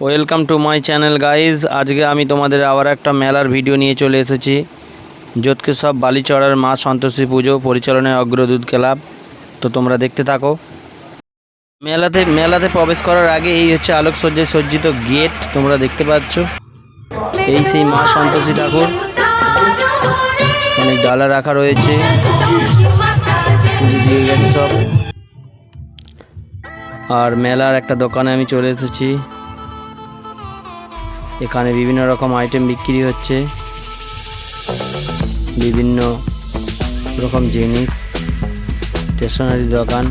Welcome to my channel guys আজকে আমি তোমাদের আবার একটা মেলার ভিডিও নিয়ে চলে এসেছি সব বালিচড়ার মা সন্তোষী পুজো, পরিচালনায় অগ্রদূত ক্লাব। তো তোমরা দেখতে থাকো। মেলাতে মেলাতে প্রবেশ করার আগে এই হচ্ছে আলোকসজ্জায় সজ্জিত গেট, তোমরা দেখতে পাচ্ছ। এই সেই মা সন্তোষী ঠাকুর। অনেক ডালা রাখা রয়েছে। সব। আর মেলার একটা দোকানে আমি চলে এসেছি। এখানে বিভিন্ন রকম আইটেম বিক্রি হচ্ছে। বিভিন্ন রকম জিনিস স্টেশনারি দোকান।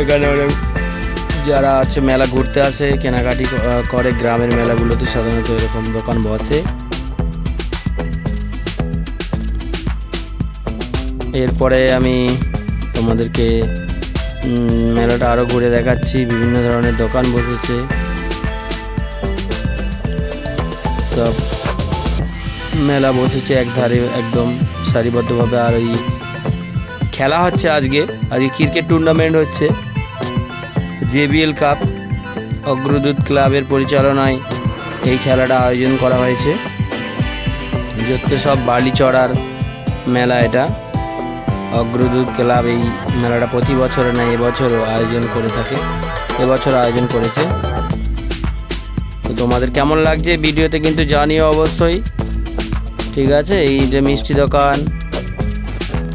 এখানে অনেক যারা আছে, মেলা ঘুরতে আসে, কেনাকাটি করে, গ্রামের মেলাগুলোতে সাধারণত এরকম দোকান বসে। এরপরে আমি তোমাদেরকে মেলাটা আরও ঘুরে দেখাচ্ছি, বিভিন্ন ধরনের দোকান বসেছে। সব মেলা বসেছে এক ধারে একদম, সারিবদ্ধভাবে। আর এই খেলা হচ্ছে আজকে আজকে ক্রিকেট টুর্নামেন্ট হচ্ছে। জেবিএল কাপ অগ্রদূত ক্লাবের পরিচালনায় এই খেলাটা আয়োজন করা হয়েছে। যত সব বালি চড়ার মেলা এটা। অগ্রদূত ক্লাব এই মেলাটা প্রতি বছরে না, এবছরও আয়োজন করে থাকে। এবছর আয়োজন করেছে। তো তোমাদের কেমন লাগছে ভিডিওতে কিন্তু জানিও অবশ্যই। ঠিক আছে? এই যে মিষ্টি দোকান,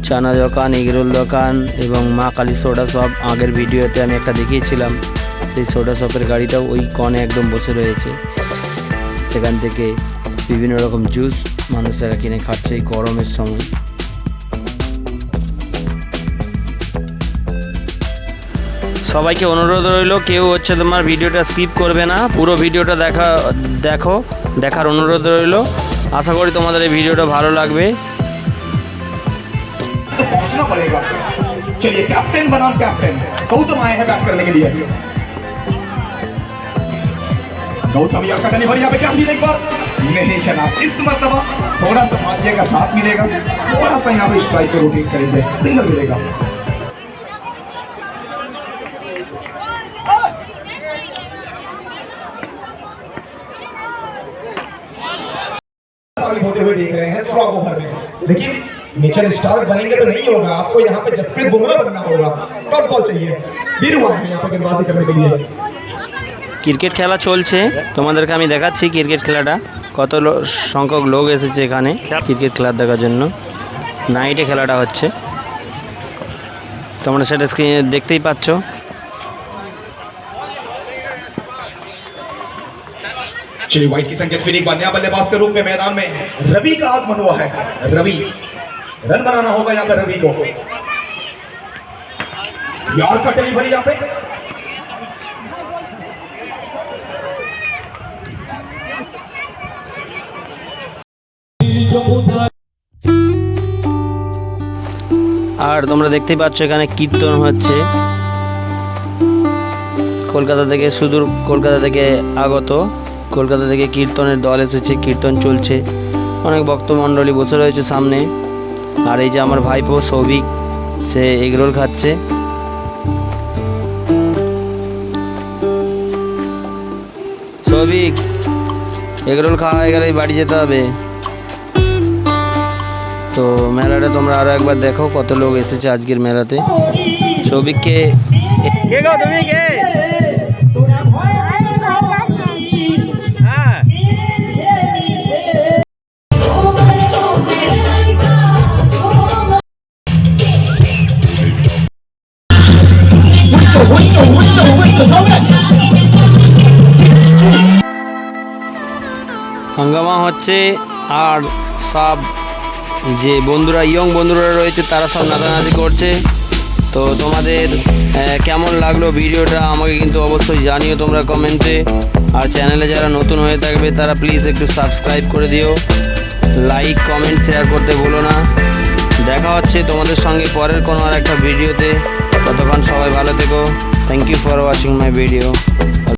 চানা দোকান, এগরোল দোকান এবং মা কালী সোডা শপ, আগের ভিডিওতে আমি একটা দেখিয়েছিলাম। সেই সোডা শপের গাড়িটাও ওই কনে একদম বসে রয়েছে। সেখান থেকে বিভিন্ন রকম জুস মানুষেরা কিনে খাচ্ছে এই গরমের সময়। সবাইকে অনুরোধ রইল কেউ হচ্ছে তোমার ভিডিওটা স্কিপ করবে না পুরো ভিডিওটা দেখা দেখো দেখার অনুরোধ রইল আশা করি তোমাদের এই ভিডিওটা ভালো লাগবে तो पहुंचना पड़ेगा चलिए कैप्टन बनाम कैप्टन गौतम आए हैं बैट करने के लिए गौतम या कटनी भर यहाँ पे क्या मिलेगा एक बार नहीं जनाब इस मरतबा थोड़ा सा भाग्य का साथ मिलेगा थोड़ा सा यहाँ पे स्ट्राइक रोटेट करेंगे सिंगल मिलेगा साबित होते हुए देख रहे हैं स्ट्रॉन्ग ओवर में लेकिन नेचर स्टार बनेंगे तो नहीं होगा आपको यहाँ पे जसप्रीत बुमराह बनना होगा टॉप बॉल चाहिए बीरू आए हैं यहाँ पे गेंदबाजी करने के लिए ক্রিকেট খেলা চলছে তোমাদেরকে আমি দেখাচ্ছি ক্রিকেট খেলাটা কত লো- সংখ্যক লোক এসেছে এখানে ক্রিকেট খেলা দেখার জন্য নাইটে খেলাটা হচ্ছে তোমরা সেটা স্ক্রিনে দেখতেই পাচ্ছ चलिए व्हाइट की संकेत फिर एक बार नया बल्लेबाज के रूप में मैदान में रवि का आगमन हुआ है रवि रन बनाना होगा यहाँ पे रवि को यार का डिलीवरी यहाँ पे আর তোমরা দেখতেই পাচ্ছ এখানে কীর্তন হচ্ছে কলকাতা থেকে সুদূর কলকাতা থেকে আগত কলকাতা থেকে কীর্তনের দল এসেছে, কীর্তন চলছে। অনেক ভক্তমণ্ডলী বসে রয়েছে সামনে। আর এই যে আমার ভাইপো সৌভিক, সে এগরোল খাচ্ছে। সৌভিক এগরোল খাওয়া হয়ে গেলেই বাড়ি যেতে হবে। তো মেলাটা তোমরা আরও একবার দেখো কত লোক এসেছে আজকের মেলাতে। সৌভিককে হাঙ্গামা হচ্ছে আর সব যে বন্ধুরা, ইয়ং বন্ধুরা রয়েছে, তারা সব নাচানাচি করছে। তো তোমাদের কেমন লাগল ভিডিওটা আমাকে কিন্তু অবশ্যই জানিও তোমরা কমেন্টে। আর চ্যানেলে যারা নতুন হয়ে থাকবে, তারা প্লিজ একটু সাবস্ক্রাইব করে দিও। লাইক, কমেন্ট, শেয়ার করতে ভুলো না। দেখা হচ্ছে তোমাদের সঙ্গে পরের কোনো আর একটা ভিডিওতে। ততক্ষণ সবাই ভালো থেকো। Thank you for watching my video